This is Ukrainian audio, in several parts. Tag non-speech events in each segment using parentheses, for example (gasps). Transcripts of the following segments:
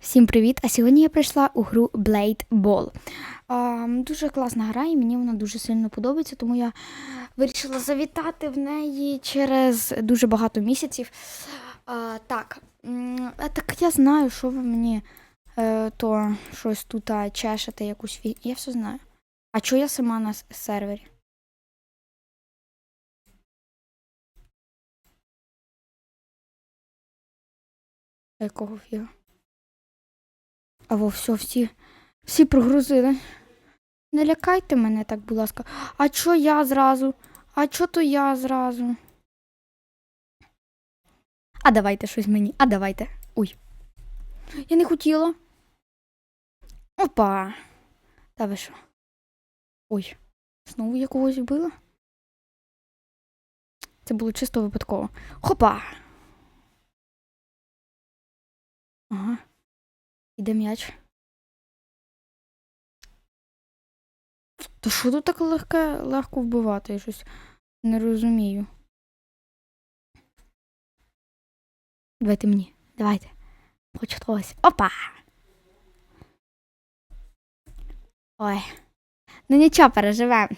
Всім привіт! А сьогодні я прийшла у гру Blade Ball. А, дуже класна гра, і мені вона дуже сильно подобається, тому я вирішила завітати в неї через дуже багато місяців. А, так, а, так я знаю, що ви мені е, то щось тут чешете, якусь фі... Я все знаю. А чого я сама на сервері? Якого фіга? А во все, всі, всі прогрузили. Не лякайте мене так, будь ласка. А чо я зразу? А чо то я зразу? А давайте щось мені. А давайте. Ой. Я не хотіла. Опа. Та ви що? Ой. Знову я когось вбила? Це було чисто випадково. Хопа. Ага. Іде м'яч. То що тут так легке, легко вбивати? Я щось не розумію. Давайте мені. Давайте. Хоч хтось. Опа! Ой. Ну нічого, переживемо.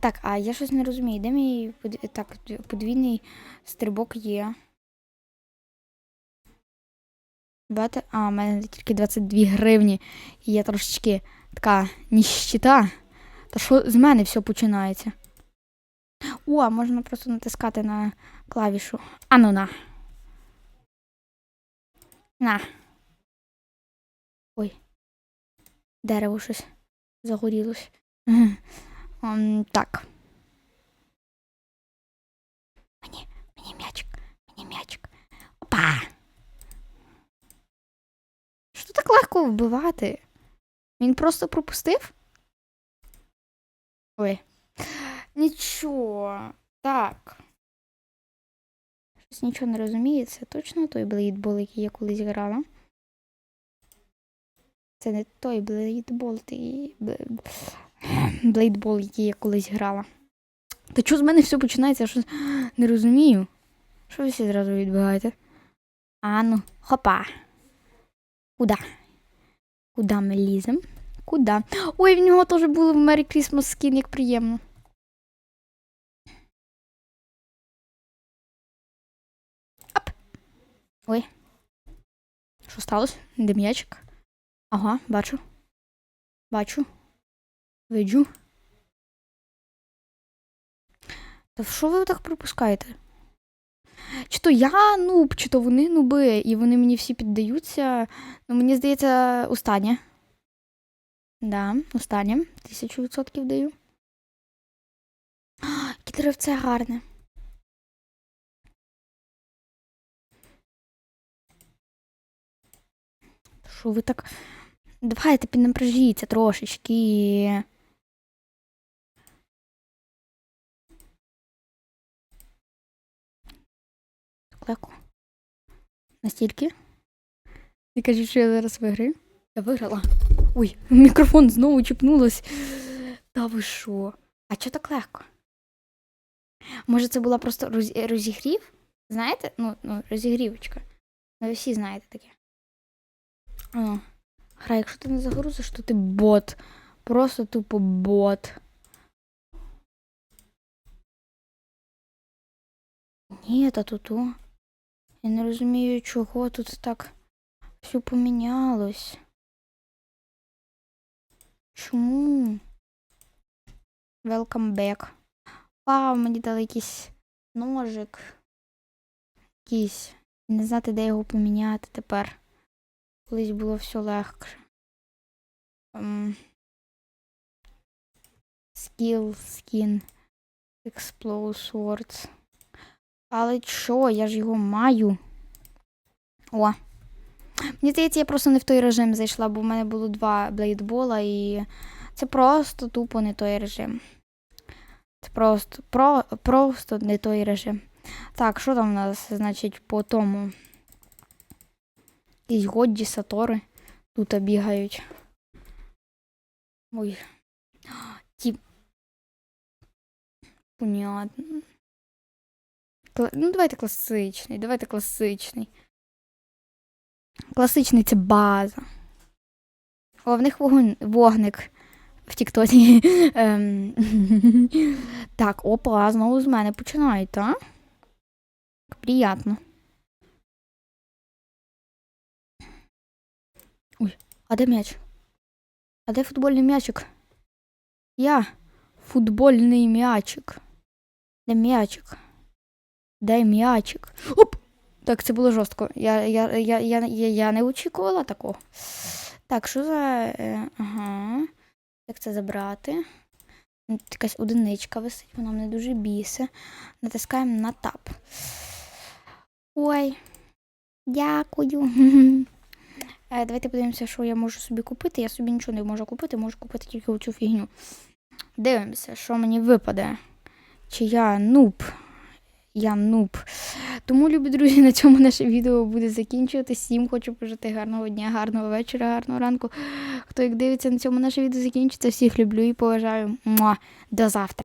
Так, а я щось не розумію. Де мій под- так, подвійний стрибок є? Бати? А, у мене тільки 22 гривні. І я трошечки така ніщита. Та що з мене все починається? О, а можна просто натискати на клавішу. А ну на. На. Ой. Дерево щось загорілось. Ем, так. Мені, мені м'ячик, мені м'ячик. Опа! Що так легко вбивати? Він просто пропустив? Ой. Нічого. Так. Щось нічого не розуміє. Це точно той блейдбол, який я колись грала. Це не той блейдбол, ти... блейдбол, який я колись грала. Та чого з мене все починається? Я не розумію. Що ви всі зразу відбігаєте? А ну, хопа. Куда? Куда ми ліземо? Куда? Ой, в нього теж було в Merry Christmas скін, як приємно. Оп. Ой. Що сталося? Де м'ячик? Ага, бачу. Бачу. Виджу. Та що ви так пропускаєте? Чи то я нуб, чи то вони нуби, і вони мені всі піддаються. Ну, мені здається, останнє. Да, останнє. Тисячу відсотків даю. (gasps) Яке деревце гарне. Що ви так. Давайте піднапряжіться трошечки. Легко. Настільки. Ти кажеш, що я зараз виграю? Я виграла. Ой, мікрофон знову чіпнулось. Та ви що? А чого так легко? Може, це була просто роз- розігрів? Знаєте? Ну, ну, розігрівочка. Ви всі знаєте таке. О, гра, якщо ти не загрузиш, то ти бот. Просто тупо бот. Ні, та тут. Я не розумію, чого тут так все помінялось. Чому? Welcome back. Вау, мені дали якийсь ножик. Якийсь. Не знати, де його поміняти тепер. Колись було все легше. Skill, skin, explode swords. Але що, я ж його маю. О. Мені здається, я просто не в той режим зайшла, бо в мене було два блейдбола і це просто тупо не той режим. Це просто, про, просто не той режим. Так, що там у нас, значить, по тому? Якісь Годді, Сатори тут бігають. Ой. Ті. Понятно. Ну, давайте класичний, давайте класичний. Класичний це база. О, в них вогник в Тіктоці. (laughs) Ем, (laughs) так, опа, знову з мене починають, так? Приятно. Ой, а де м'яч? А де футбольний м'ячик? Я футбольний м'ячик. Де м'ячик? Де м'ячик? Оп! Так, це було жорстко. Я, я, я, я, я, я не очікувала такого. Так, що за. Е, ага. Як це забрати? Якась одиничка висить, вона мене дуже бісе. Натискаємо на тап. Ой. Дякую. Е, давайте подивимося, що я можу собі купити. Я собі нічого не можу купити, можу купити тільки оцю фігню. Дивимося, що мені випаде. Чи я нуб. Я нуб. Тому, любі друзі, на цьому наше відео буде закінчуватися. Всім хочу пожити гарного дня, гарного вечора, гарного ранку. Хто як дивиться на цьому наше відео закінчиться, всіх люблю і поважаю. Муа. До завтра.